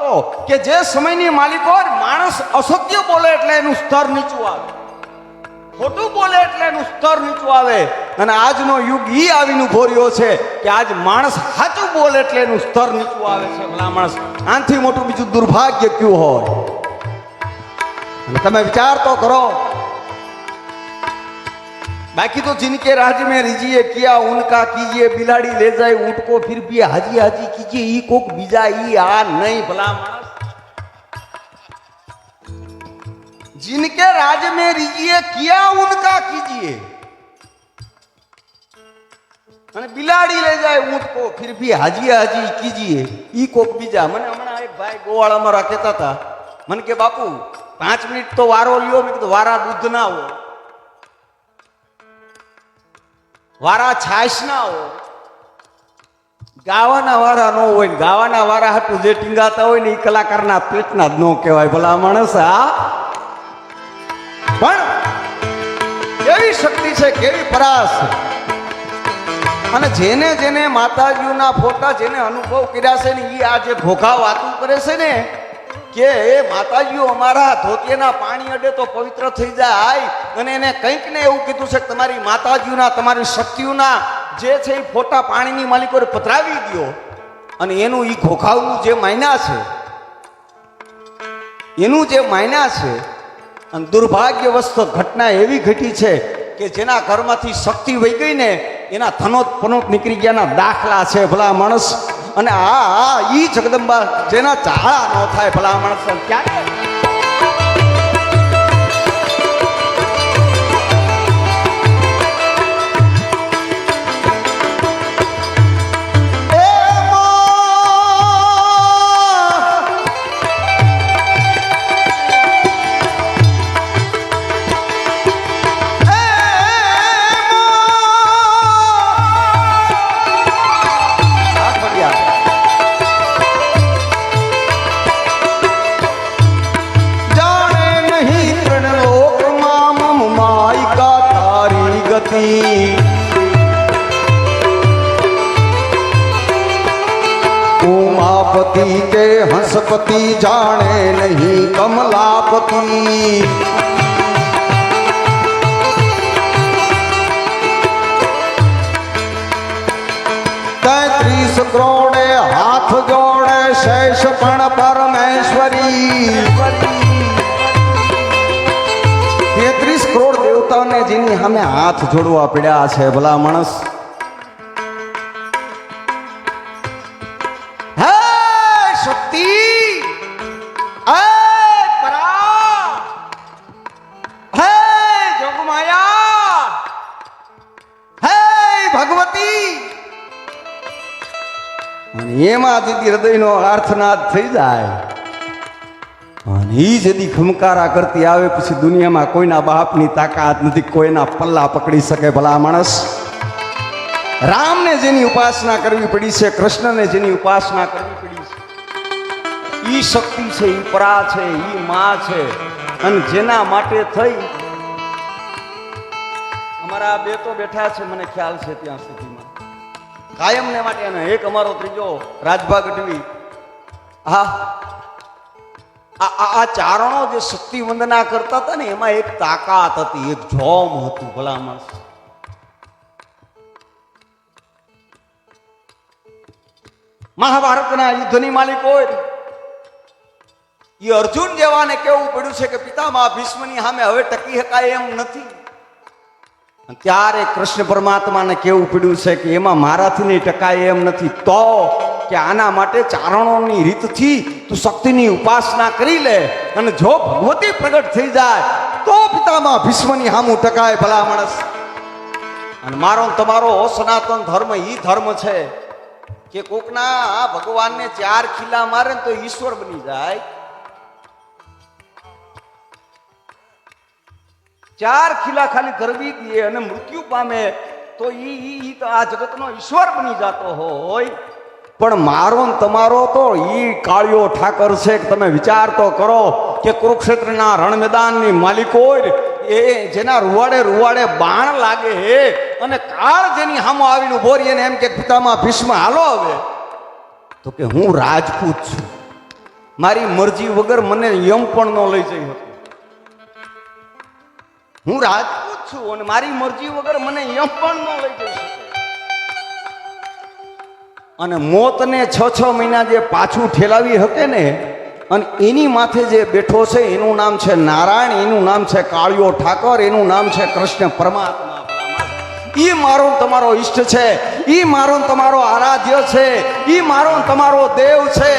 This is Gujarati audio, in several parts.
હતો કે જે સમયની માલિકો માણસ અસત્ય બોલે એટલે એનું સ્તર નીચું આવે. ખોટું બોલે એટલે એનું સ્તર નીચું આવે. અને આજનો યુગ ઈ આવીને ઊભો રહ્યો છે કે આજ માણસ સાચું બોલે એટલે એનું સ્તર નીચું આવે છે. ભલા માણસ આનાથી મોટું બીજું દુર્ભાગ્ય કયું હોય? તમે વિચાર તો કરો बाकी तो जिनके राज्य में रिजिए किया उनका कीजिए बिलाड़ी ले जाए ऊंट को फिर भी हाजी हाजी कीजिए ई कोक बीजा ई आ नहीं भला मानस जिनके राज्य में रिजिए किया उनका कीजिए અને બિલાડી લઈ જાય ઊંટ કો ફિર ભી હાજી હાજી કીજીએ ઈ કોક બીજા મને હમણાં એક ભાઈ ગોવાળામાં રા કહેતા હતા મને કે બાપુ પાંચ મિનિટ તો વારો લ્યો મેં કીધું વારા દૂધ ના હો વારા છાશ ના હો ગાવાના વારા ન હોય ગાવાના વારા હતું જે ટીંગાતા હોય ને એ કલાકારના પેટના જ ન કહેવાય. ભલા માણસ આ પણ કેવી શક્તિ છે, કેવી પરાસ? અને જેને જેને માતાજીના ફોટા, જેને અનુભવ કર્યા છે ને એ આ જે ઘોઘા વાતું કરે છે ને કે, એ માતાજીઓ, અમારા ધોતિયાના પાણી અડે તો પવિત્ર થઈ જાય. અને એને કંઈક ને એવું કીધું છે કે તમારી માતાજીઓના તમારી શક્તિઓના જે છે એ ફોટા પાણીની માલિકોને પધરાવી દો અને એનું એ ઘોખાવનું જે માયના છે, એનું જે માયના છે, અને દુર્ભાગ્યવસ્ત ઘટના એવી ઘટી છે કે જેના ઘરમાંથી શક્તિ વહી ગઈ ને એના થનોત પનોત નીકળી ગયાના દાખલા છે. ભલા માણસ અને આ આ ઈ જગદંબા જેના ચાળા ન થાય ભલા માણસ ક્યારે? ગતિ ઉમાપતિ કે હંસપતિ જાણે નહીં કમલાપતિ. તેત્રીસ કરોડે જેની હાથ જોડવા પડ્યા છે ભલા માણસ. હે શક્તિ! જોગમાયા! હે ભગવતી! અને એમાં જદી હૃદયનો આર્થનાદ થઈ જાય. અને એ જદી ખમકારા કરતી આવે પછી દુનિયામાં કોઈના બાપની તાકાત નથી, કોઈના પલ્લા પકડી શકે ભલા માણસ. રામને જેની ઉપાસના કરવી પડી છે, કૃષ્ણને જેની ઉપાસના કરવી પડી છે, ઈ શક્તિ છે, ઈ પરા છે, ઈ મા છે, અને જેના માટે થઈ અમારા બે તો બેઠા છે, મને ખ્યાલ છે ત્યાં સુધીમાં. કાયમને માટે અને એક અમારો ત્રીજો રાજભા ગઢવી હા આ ચારણો જે શક્તિ વંદના કરતા હતા ને, એમાં એક તાકાત હતી, એક જોમ હતું, ભલામણ. મહાભારતના યુદ્ધની માલિક હોય. એ અર્જુન જેવાને કેવું પડ્યું છે કે પિતામાં ભીષ્મની સામે હવે ટકી શકાય એમ નથી. ત્યારે કૃષ્ણ પરમાત્માને કેવું પડ્યું છે કે, એમાં મારાથી નહીં ટકાય એમ નથી, તો કે આના માટે ચારણોની રીતથી તું શક્તિની ઉપાસના કરી લે અને જો ભગવતી પ્રગટ થઈ જાય, તો પિતામાં ભીષ્મની હામું ટકાય ભલા માણસ અને મારો તમારો સનાતન ધર્મ ઈ ધર્મ છે કે કોકના ભગવાનને ચાર ખીલા મારે તો ઈશ્વર બની જાય. ચાર ખીલા ખાલી ધરવી દે અને મૃત્યુ પામે તો ઈ તો આ જગતનો ઈશ્વર બની જતો હોય. પણ મારો ને તમારો તો એ કાળિયો ઠાકર છે કે તમે વિચાર તો કરો કે કુરુક્ષેત્રના રણ મેદાનની માલિકો એ જેના રૂવાડે રૂવાડે બાણ લાગે હે અને કાળ જેની સામો આવીને ઊભો રહીએ ને એમ કે પિતામાં ભીષ્મ હાલો હવે. તો કે હું રાજપૂત છું. મારી મરજી વગર મને યમ પણ ન લઈ જઈ હતું હું રાજપૂત છું અને મારી મરજી વગર મને યમ પણ ન લઈ જઈ શકે. અને મોતને છ છ મહિના જે પાછું ઠેલાવી શકે ને, અને એની માથે જે બેઠો છે, એનું નામ છે નારાયણ, એનું નામ છે કાળિયો ઠાકર, એનું નામ છે કૃષ્ણ પરમાત્મા. એ મારો તમારો ઈષ્ટ છે એ મારો તમારો આરાધ્ય છે એ મારો તમારો દેવ છે.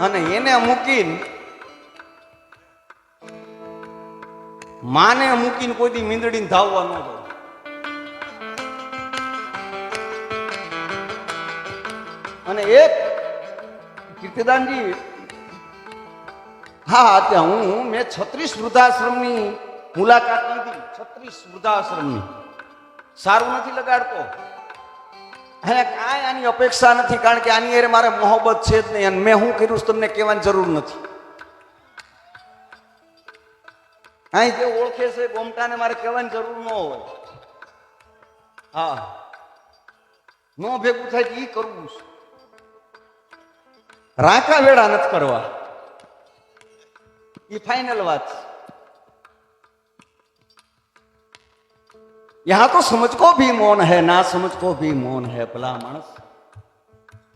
અને એને મૂકીને માને મૂકીને કોઈ દી મીંદડીને ધાવવા ન દો અને એક કીર્તિદાનજી, હા ત્યાં હું મેં છત્રીસ વૃદ્ધાશ્રમની મુલાકાત લીધી. છત્રીસ વૃદ્ધાશ્રમની. સારું નથી લગાડતો. હે કાંઈ આની અપેક્ષા નથી, કારણ કે આની અરે મારે મોહબ્બત છે જ નહીં. અને મેં શું કર્યું તમને કહેવાની જરૂર નથી. અહીં જે ઓળખે છે, ગોમટાને મારે કહેવાની જરૂર ન હોય. હા. ન ભેગું થાય એ કરવું છે. રાખા વેડા નથી કરવા એ ફાઈનલ વાત યહાં તો સમજકો ભી મૌન હે ના સમજકો ભી મૌન હે ભલા માણસ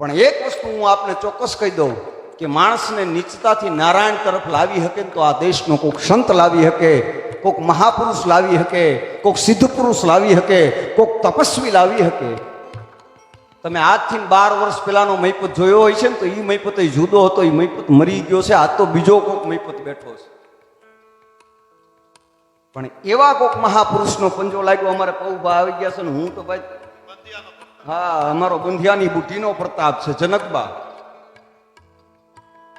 પણ એક વસ્તુ હું આપને ચોક્કસ કહી દઉં કે માણસને નીચતાથી નારાયણ તરફ લાવી શકે તો આ દેશનો કોઈક સંત લાવી શકે કોઈક મહાપુરુષ લાવી શકે કોઈક સિદ્ધ પુરુષ લાવી શકે કોઈક તપસ્વી લાવી શકે તમે આજથી બાર વર્ષ પહેલાનો મૈપત જોયો હોય છે ને, તો એ મૈપત જુદો હતો એ મૈપત મરી ગયો છે. આજ તો બીજો કોક મૈપત બેઠો છે. પણ એવા કોક મહાપુરુષનો પંજો લાગ્યો, અમારે પૌભા આવી ગયા છે ને, હું તો ભાઈ હા, અમારો બંધિયાની બુટીનો પ્રતાપ છે, જનકબા.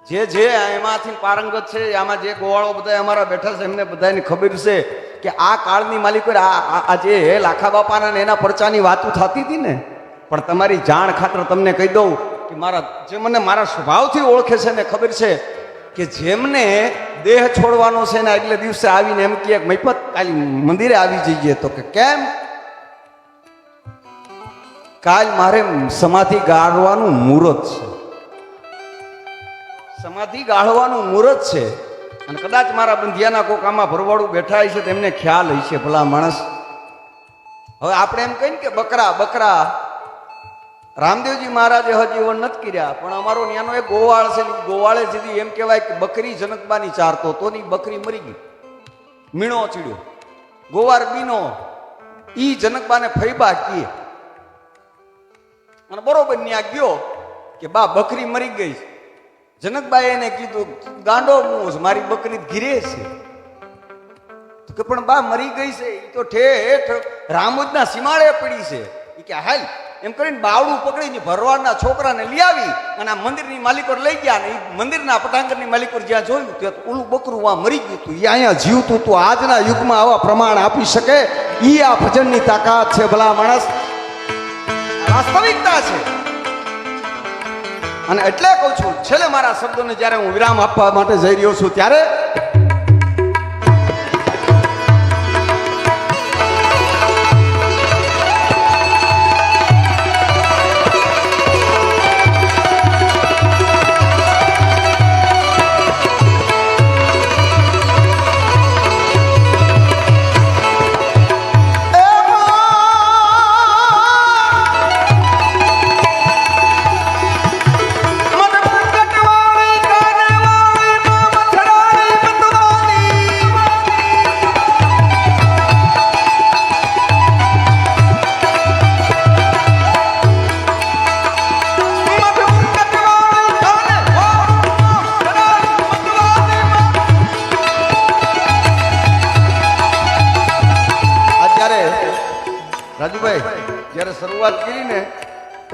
જે જે એમાંથી પારંગત છે, આમાં જે ગોવાળો બધા અમારા બેઠા છે, એમને બધાને ખબર છે કે આ કાળની માલિકો આ આ- આ જે લાખા બાપાના એના પરચાની વાતો થતી હતી ને પણ તમારી જાણ ખાતર તમને કહી દઉં કે મારા જે મને મારા સ્વભાવથી ઓળખે છે ને ખબર છે કે જેમને દેહ છોડવાનો છે ને એટલે દિવસે આવીને એમ કે મફત કાલ મંદિરે આવી જઈએ. તો કે, કેમ? કાલ મારે સમાધિ ગાળવાનું મુહૂર્ત છે. સમાધિ ગાળવાનું મુહૂર્ત છે. અને કદાચ મારા બંધિયાના કોક આમાં ભરવાડું બેઠા છે તેમને ખ્યાલ હશે, ભલા માણસ. હવે આપણે એમ કહીએ ને કે, બકરા બકરા રામદેવજી મહારાજે હજીવન નથી કર્યા, પણ અમારો ત્યાંનો એક ગોવાળ છે ગોવાળે સીધી એમ કહેવાય કે બકરી જનકબાની ચારતો તો ની બકરી મરી ગઈ. મીણો ચીડ્યો. ગોવાર બીનો ઈ જનકબાને ફૈબા કીએ. અને બરોબર ત્યાં ગયો કે બા, બકરી મરી ગઈ છે. જનકબાએ એને કીધું, ગાંડો હું મારી બકરી ઘીરે છે. કે પણ બા, મરી ગઈ છે એ તો ઠેઠ રામોદના સીમાડે પડી છે. એ કે હાલ એમ કરીને બાવડું પકડીને ભરવાડના છોકરાને લઈ આવી અને આ મંદિરની માલિકોર લઈ ગયા અને મંદિરના પટાંગરની માલિકોર જ્યાં જોયું ત્યાં ઓલું બકરું આ મરી ગયું હતું. એ અહીંયા જીવતું હતું. આજના યુગમાં આવા પ્રમાણ આપી શકે. એ આ ભજનની તાકાત છે ભલા માણસ. વાસ્તવિકતા છે. અને એટલે કહું છું, છેલ્લે મારા શબ્દોને જ્યારે હું વિરામ આપવા માટે જઈ રહ્યો છું, ત્યારે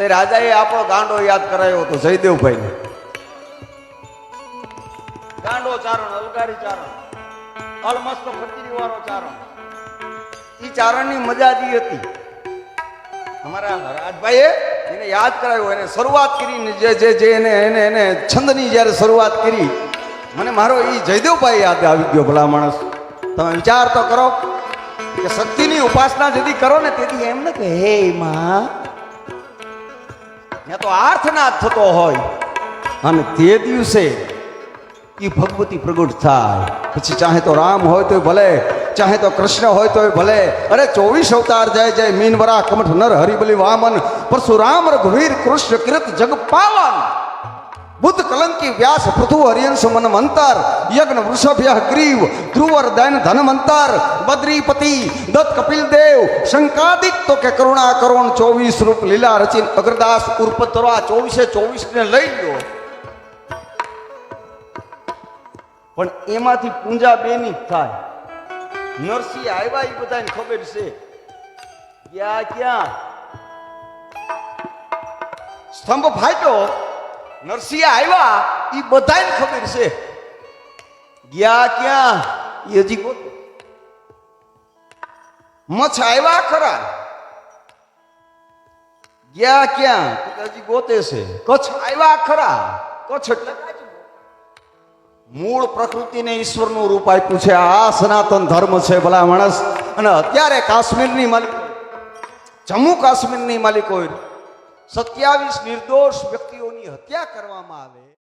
તે રાજાએ આપણો ગાંડો યાદ કરાયો હતો જયદેવભાઈ ગાંડો ચારણ, અલગારી ચારણ અલમસ્ત ફકીરી વાળો ચારણ. ઈ ચારણની મજા જ હતી. અમારા રાજભાઈએ એને યાદ કરાયો, એને શરૂઆત કરી જે જે જે એને એને એને છંદની જ્યારે શરૂઆત કરી, મને મારો ઈ જયદેવભાઈ યાદ આવી ગયો, ભલા માણસ. તમે વિચાર તો કરો કે શક્તિની ઉપાસના જેથી કરો ને, તેથી એમ ને કે, હે માં ત્યાં તો આર્થનાદ થતો હોય. અને તે દિવસે એ ભગવતી પ્રગટ થાય. પછી ચાહે તો રામ હોય તોય ભલે, ચાહે તો કૃષ્ણ હોય તોય ભલે. અરે ચોવીસ અવતાર જાય જાય, મીનવરા, કમઠ, નર, હરિબલી, વામન, પરશુરામ, રઘુવીર, કૃષ્ણ, કીર્ત, જગપાલન. બુદ્ધ કલંકી વ્યાસ પૃથુ હરિયંશ મન મંતર, યજ્ઞ વૃષભ્ય ગ્રીવ, ધ્રુવર દૈન ધનમંતર બદ્રીપતિ, દત્ત કપિલ દેવ શંકાદિક તો કે કરુણા કરુણ ચોવીસ રૂપ લીલા રચિન અગ્રદાસ ઉર્પ ચોવીસે ચોવીસ ને લઈ લો પણ એમાંથી પૂંજા બેની થાય. નરસિંહ આવ્યા એ બધાને ખબર છે. ક્યાં ક્યાં? સ્તંભ ફાટ્યો. નરસિંહ આવ્યા એ બધાને ખબર છે. ગયા ક્યાં? એ હજી ગોત. મચ્છ આવ્યા ખરા? ગયા ક્યાં? હજી ગોતે છે. કચ્છ આવ્યા ખરા? કચ્છ એટલે મૂળ પ્રકૃતિને ઈશ્વરનું રૂપ આપ્યું છે. આ સનાતન ધર્મ છે ભલા માણસ. અને અત્યારે કાશ્મીરની માલિક જમ્મુ કાશ્મીરની માલિક હોય. સત્યાવીસ નિર્દોષ વ્યક્તિઓની હત્યા કરવામાં આવે.